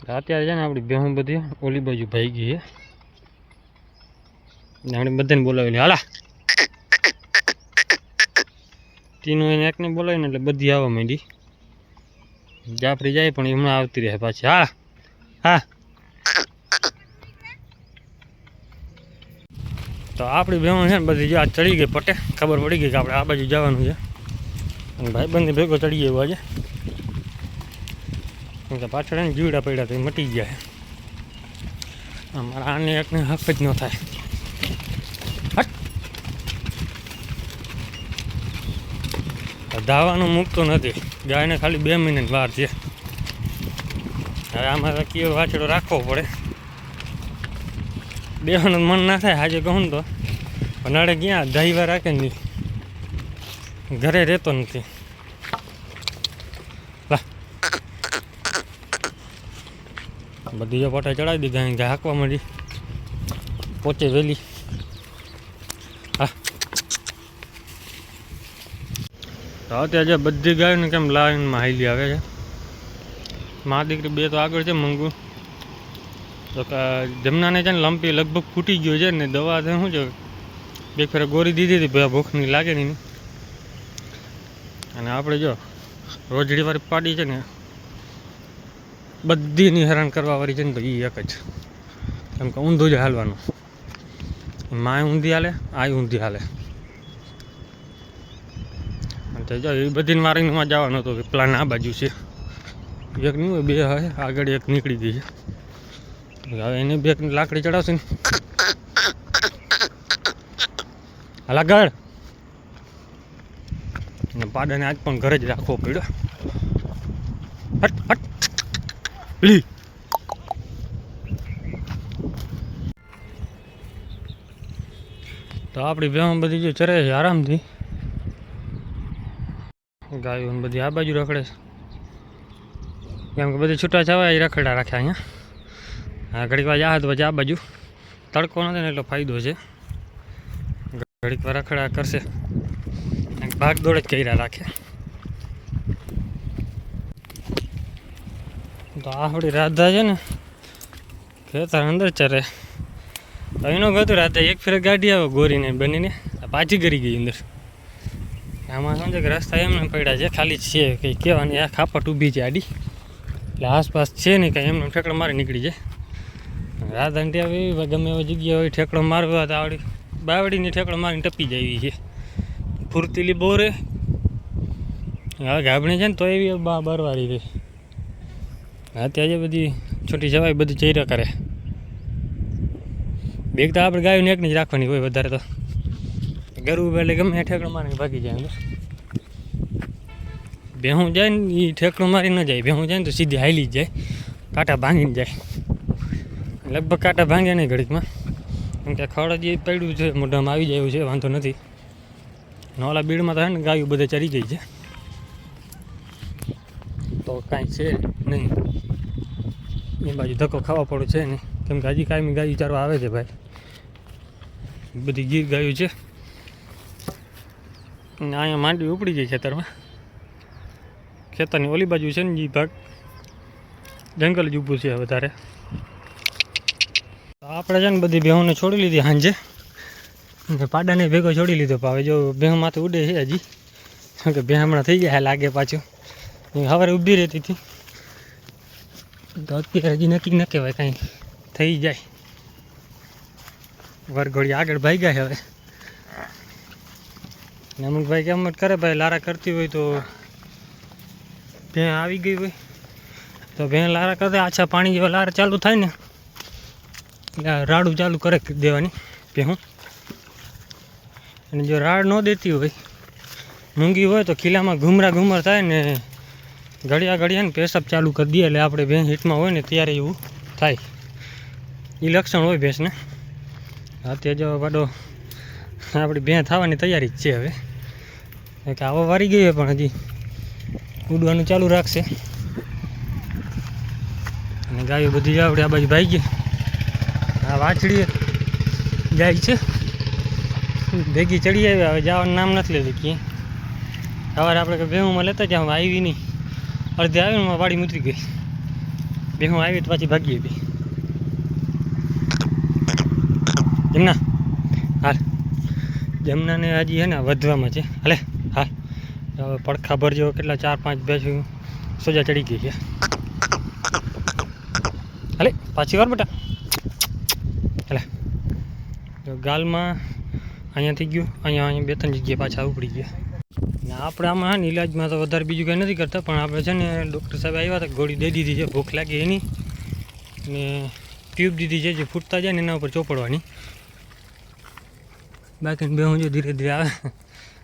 અત્યારે છે ને આપણી બેહું બધી ઓલી બાજુ ભાઈ ગઈ ને આપણે બધાને બોલાવેલી હાલા. તીનું એને એકને બોલાવીને એટલે બધી આવવા માંડી. જાફરી જાય પણ હમણાં આવતી રહે પાછી. હા હા. તો આપણી બેહું છે ને બધી જો આ ચડી ગઈ પટે. ખબર પડી ગઈ કે આપણે આ બાજુ જવાનું છે. અને ભાઈ બંને ભેગો ચડી ગયો આજે. કે પાછળ એને જીવડા પડ્યા તો મટી ગયા અમારા આને એકને હક જ ન થાય. ધાવાનું મૂકતો નથી. ગાયને ખાલી બે મિનિટ વાર છે. હવે આમાં કયો વાછડો રાખવો પડે. બેવાનું મન ના થાય, આજે કહું તો. નાડે ક્યાં દહીવા રાખે નહીં ઘરે રહેતો નથી. બધી જો પાટા ચડાવી દીધા, અહીં હાંકવા માંડી. પોચે વેલી. હા. તો અત્યારે જે બધી ગાયોને કેમ લાઈનમાં હાઈલી આવે છે? મા દીકરી બે તો આગળ છે મંગુ. તો જમનાને છે ને લંપી લગભગ ફૂટી ગયો છે ને દવા તો શું છે? બે ફેર ગોરી દીધી હતી, ભાઈ ભૂખની લાગે નહીં અને આપણે જો રોજડી વાળી પાડી છે ને બધીની હેરાન કરવા વાળી છે ને તો એ એક જ. કેમ કે ઊંધું જ હાલવાનું. માય ઊંધી હાલે, આય ઊંધી હાલે. જો એ બધીને મારીને જવાનો હતો કે પ્લાન આ બાજુ છે. એક નહીં હોય, બે હોય, આગળ એક નીકળી ગઈ છે. હવે એને બે લાકડી ચડાવશે ને. હાલા ગળ ને પાડાને આજ પણ ઘરે જ રાખવો પડ્યો. હટ હટ. લી તો આપણી બેમાં બધી જો ચરે છે આરામથી. ગાયો બધી આ બાજુ રખડે છે. કેમ કે બધી છૂટા છવાય રખડા રાખ્યા અહીંયા. હા ઘડીક વાર તો પછી આ બાજુ તડકો નથી ને એટલો ફાયદો છે. ઘડીક વાર રખડા કરશે. ભાગ દોડ જ કર્યા રાખે. તો આપણી રાધા છે ને, ખેતર અંદર ચરે. અહીંનો ગતું રાધા, એક ફેર ગાડી આવે ગોરીને બનીને પાછી કરી ગઈ અંદર. આમાં સમજે કે રસ્તા એમને પડ્યા છે, ખાલી છે, કંઈ કહેવાની આ ખાપટ ઊભી છે આડી. એટલે આસપાસ છે નહીં કાંઈ, એમને ઠેકડો મારી નીકળી જાય. રાધાને ત્યાં એવી ગમે એવી જગ્યા હોય, ઠેકડો મારવા તો આવડી બાવડીની ઠેકડો મારીને ટપી જાય છે. ફૂર્તીલી બોરે. હવે ગાભણી છે ને તો એવી બરવારી રહી. અત્યારે બધી છોટી જવાય, બધું ચૈરા કરે. બેગ તો આપણે ગાયું એકની જ રાખવાની હોય વધારે તો. ગરવું એટલે ગમે ઠેકડો મારીને ભાગી જાય અંદર. ભેહું જાય ને એ ઠેકડો મારી ન જાય, ભેહું જાય ને તો સીધી હાલી જ જાય. કાંટા ભાંગીને જાય. લગભગ કાંટા ભાંગે નહીં ઘડીકમાં. કેમ કે ખડ જે પડ્યું છે, મોઢામાં આવી જાય એવું છે, વાંધો નથી. નોલા બીડમાં તો હે ને ગાયું બધે ચરી જાય છે. કાંઈ છે નહીં. એ બાજુ ધક્કો ખાવા પડે છે નહીં કેમ કે હજી કાયમી ગાયું ચારવા આવે છે ભાઈ. બધી ગીર ગાયું છે. અને અહીંયા માંડવી ઉપડી ગઈ ખેતરમાં. ખેતરની ઓલી બાજુ છે ને એ ભાગ. જંગલ જ ઊભું છે વધારે આપણે છે ને બધી ભેહોને છોડી લીધી સાંજે પાડાને ભેગો છોડી લીધો. પણ હવે જો ભેહ માથે ઉડે છે હજી. કે ભેહ હમણાં થઈ ગયા લાગે પાછું. સવારે ઊભી રહેતી હતી. તો અત્યારે હજી નક્કી ન કહેવાય કાંઈ થઈ જાય. વરઘોડી આગળ ભાગ્યા ગયા હવે. ને અમુક ભાઈ કેમ કરે ભાઈ, લારા કરતી હોય તો ભેં આવી ગઈ હોય. તો ભેં લારા કરતા આછા પાણી જેવા લારા ચાલુ થાય ને રાડું ચાલુ કરે દેવાની ભેહું. અને જો રાડ ન દેતી હોય, મૂંગી હોય તો ખીલામાં ઘુમરા ઘૂમર થાય ને ઘડિયા ઘડિયા ને પેશાબ ચાલુ કરી દઈએ, એટલે આપણે ભેંસ હીટમાં હોય ને ત્યારે એવું થાય. એ લક્ષણ હોય ભેંસને. અત્યારે જો પાડો. આપણી ભેં થવાની તૈયારી જ છે હવે. કે આવો વારી ગઈ પણ હજી ઉડવાનું ચાલુ રાખશે. અને ગાયો બધી જ આપણે આ બાજુ ભાઈ ગઈ. આ વાછડી ગાય છે. ભેગી ચડી આવી, હવે જવાનું નામ નથી લેતી કે સવારે આપણે ભેહુંમાં લેતા જ્યાં આવી નહીં. અડધી આવીને વાડી ઉતરી ગઈ. બે હું આવી તો પાછી ભાગી હતી જમના? હાલ. જમનાને હજી હે ને વધવામાં છે. હાલે, હાલ. હવે પડખા ભરજો, કેટલા? ચાર, પાંચ, બે સોજા ચડી ગઈ છે. હાલે, પાછી વાર બેટા. હાલે. ગાલમાં અહીંયા થઈ ગયું, અહીંયા અહીંયા બે, ત્રણ જગ્યાએ પાછા ઉપડી ગયા. આપણે આમાં હા ઇલાજમાં તો વધારે બીજું કંઈ નથી કરતા, પણ આપણે છે ને ડૉક્ટર સાહેબ આવ્યા હતા, ગોળી દઈ દીધી છે, ભૂખ લાગી એની. ને ટ્યુબ દીધી છે, જે ફૂટતા જાય ને એના ઉપર ચોપડવાની. બાકી બે હું જો ધીરે ધીરે આવે.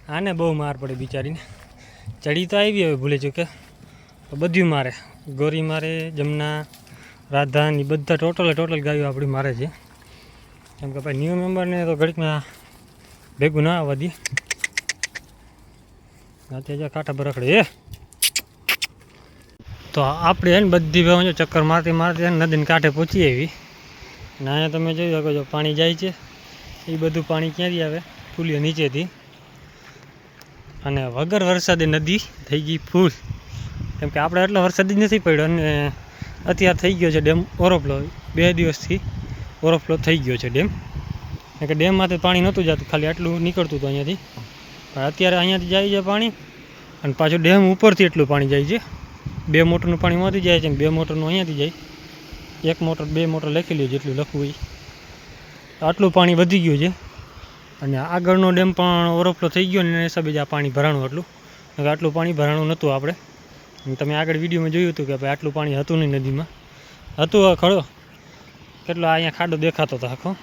આને બહુ માર પડે બિચારીને. ચડી તો આવી હવે, ભૂલે ચૂકે. બધું મારે. ગોરી મારે, જમના, રાધા બધા ટોટલ ટોટલ ગાયો આપણી મારે છે. કેમ કે ભાઈ ન્યૂ મેમ્બરને તો ઘડીકમાં ભેગું ના આવવા દે. અત્યારે કાંઠા પર રખડે એ તો આપણે એને બધી ભાઈ ચક્કર મારતી મારતી નદી નદીને કાંઠે પહોંચી આવી. ને અહીંયા તમે જોઈ શકો છો પાણી જાય છે. એ બધું પાણી ક્યાંથી આવે? ફૂલીઓ નીચેથી. અને વગર વરસાદે નદી થઈ ગઈ ફૂલ. કેમ કે આપણે એટલો વરસાદ જ નથી પડ્યો અને અત્યારે થઈ ગયો છે ડેમ ઓવરફ્લો. બે દિવસથી ઓવરફ્લો થઈ ગયો છે ડેમ. કે ડેમમાંથી પાણી નહોતું જતું, ખાલી આટલું નીકળતું હતું અહીંયાથી. અત્યારે અહીંયાથી જાય છે પાણી અને પાછું ડેમ ઉપરથી એટલું પાણી જાય છે. બે મોટરનું પાણી માંથી જાય છે અને બે મોટરનું અહીંયાથી જાય. એક મોટર, બે મોટર લખી લ્યો જેટલું લખવું હોય. આટલું પાણી વધી ગયું છે. અને આગળનો ડેમ પણ ઓવરફ્લો થઈ ગયો ને એના હિસાબે જ આ પાણી ભરાણું આટલું. આટલું પાણી ભરાણું નહોતું આપણે. તમે આગળ વિડીયોમાં જોયું હતું કે ભાઈ આટલું પાણી હતું નહીં નદીમાં. હતું ખડો. કેટલો અહીંયા ખાડો દેખાતો હતો આખો.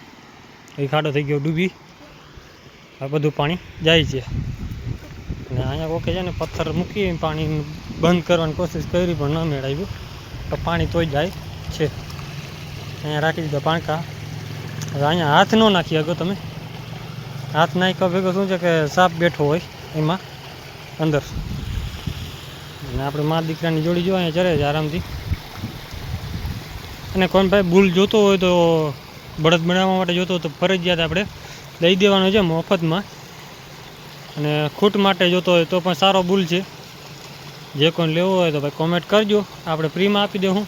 એ ખાડો થઈ ગયો ડૂબી. આ બધું પાણી જાય છે. અને અહીંયા કોકે છે ને પથ્થર મૂકી પાણી બંધ કરવાની કોશિશ કરી, પણ ન મેળવ્યું. તો પાણી તોય જાય છે. અહીંયા રાખી દીધા પાણકા. હવે અહીંયા હાથ ન નાખી શકો તમે. હાથ નાખ્યો ભેગો શું છે કે સાપ બેઠો હોય એમાં, અંદર. અને આપણે મા દીકરાની જોડી જો અહીંયા ચરે છે આરામથી. અને કોણ ભાઈ ભૂલ જોતો હોય તો બળદ બનાવવા માટે જોતો હોય તો ફરજિયાત આપણે લઈ દેવાનો છે મફતમાં. અને ખૂટ માટે જોતો હોય તો પણ સારો બુલ છે. જે કોઈ લેવો હોય તો ભાઈ કોમેન્ટ કરજો. આપણે ફ્રીમાં આપી દઉં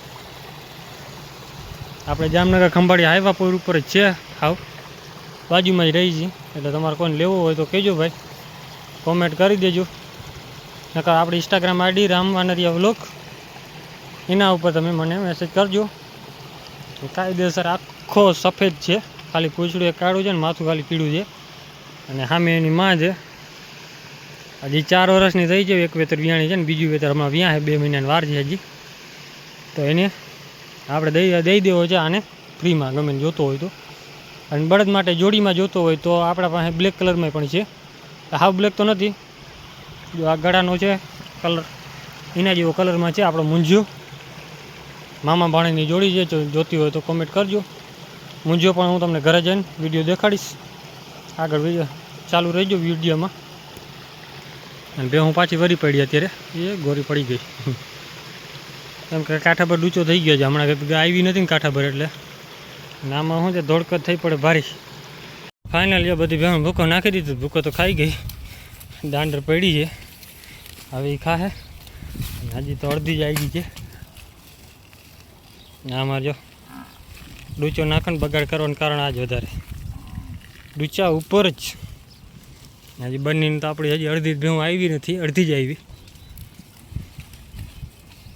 આપણે જામનગર ખંભાળી હાઈવા પુર ઉપર જ છે હાવ. બાજુમાં જ રહી છે. એટલે તમારે કોઈને લેવો હોય તો કહેજો ભાઈ. કોમેન્ટ કરી દેજો. નકર આપણે ઇન્સ્ટાગ્રામ આઈડી રામવાનરિયા વ્લોગ એના ઉપર તમે મને મેસેજ કરજો. કાયદેસર આખો સફેદ છે. ખાલી પૂંછડું એક કાળું છે ને માથું ખાલી પીળું છે. અને સામે એની માં છે. હજી ચાર વર્ષની થઈ છે, એક વેતર વિયાણી છે ને, બીજું વેતર હમણાં વ્યાં બે મહિનાની વાર છે હજી. તો એને આપણે દઈ દઈ દેવો છે આને ફ્રીમાં, ગમે જોતો હોય તો. અને બળદ માટે જોડીમાં જોતો હોય તો આપણા પાસે બ્લેક કલરમાં પણ છે. હાફ બ્લેક તો નથી. જો આ ગળાનો છે, કલર એના જેવો કલરમાં છે, આપણો મૂંઝ્યો. મામા ભાણીની જોડી છે જોતી હોય તો કોમેન્ટ કરજો. મૂંઝ્યો પણ હું તમને ઘરે જઈને વીડિયો દેખાડીશ. આગળ ચાલુ રહેજો વિડીયોમાં. અને બે હું પાછી વરી પડી અત્યારે. એ ગોરી પડી ગઈ. કેમ કે કાંઠા પર ડૂચો થઈ ગયો છે. હમણાં આવી નથી ને કાંઠા પર એટલે નામાં શું છે? ધોળકત થઈ પડે ભારી. ફાઇનલ એ બધી બહેન ભૂકો નાખી દીધું. ભૂકો તો ખાઈ ગઈ. દાંડર પડી છે. હવે એ ખાહે. હજી તો અડધી જ આવી ગઈ છે આમાં જો ડૂચો નાખણ બગાડ કરવાનું કારણ આ જ વધારે. ડૂચા ઉપર જ. હજી બંનેની તો આપણી હજી અડધી ભેં આવી નથી, અડધી જ આવી.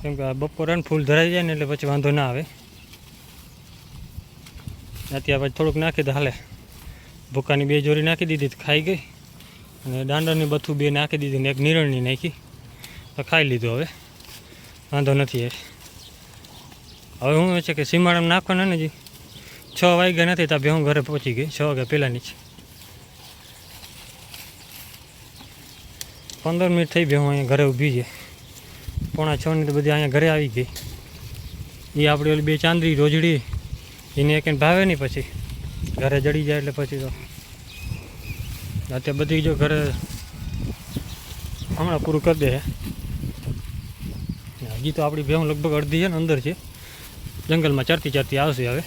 કેમ કે આ બપોરે ફૂલ ધરાઈ જાય ને એટલે પછી વાંધો ના આવે. અત્યારે પછી થોડુંક નાખી દે હાલે. ભૂકાની બે જોરી નાખી દીધી ખાઈ ગઈ. અને દાંડરની બથું બે નાખી દીધી ને એક નિરણની નાખી. તો ખાઈ લીધું હવે. વાંધો નથી એ હવે શું છે કે સીમાડામાં નાખવાના ને જી છ વાગ્યા નથી ત્યાં ભેં ઘરે પહોંચી ગઈ. છ વાગ્યા પહેલાંની જ. પંદર મિનિટ થઈ ભેહું અહીંયા ઘરે ઊભી છે. પોણા છ ની તો બધી અહીંયા ઘરે આવી ગઈ. એ આપણી ઓલી બે ચાંદરી રોજડી, એને એક ભાવે નહીં પછી. ઘરે જડી જાય એટલે પછી તો. અત્યારે બધી જો ઘરે હમણાં પૂરું કરી દે હજી તો આપણી ભેહું લગભગ અડધી છે ને અંદર છે. જંગલમાં ચરતી ચરતી આવશે હવે.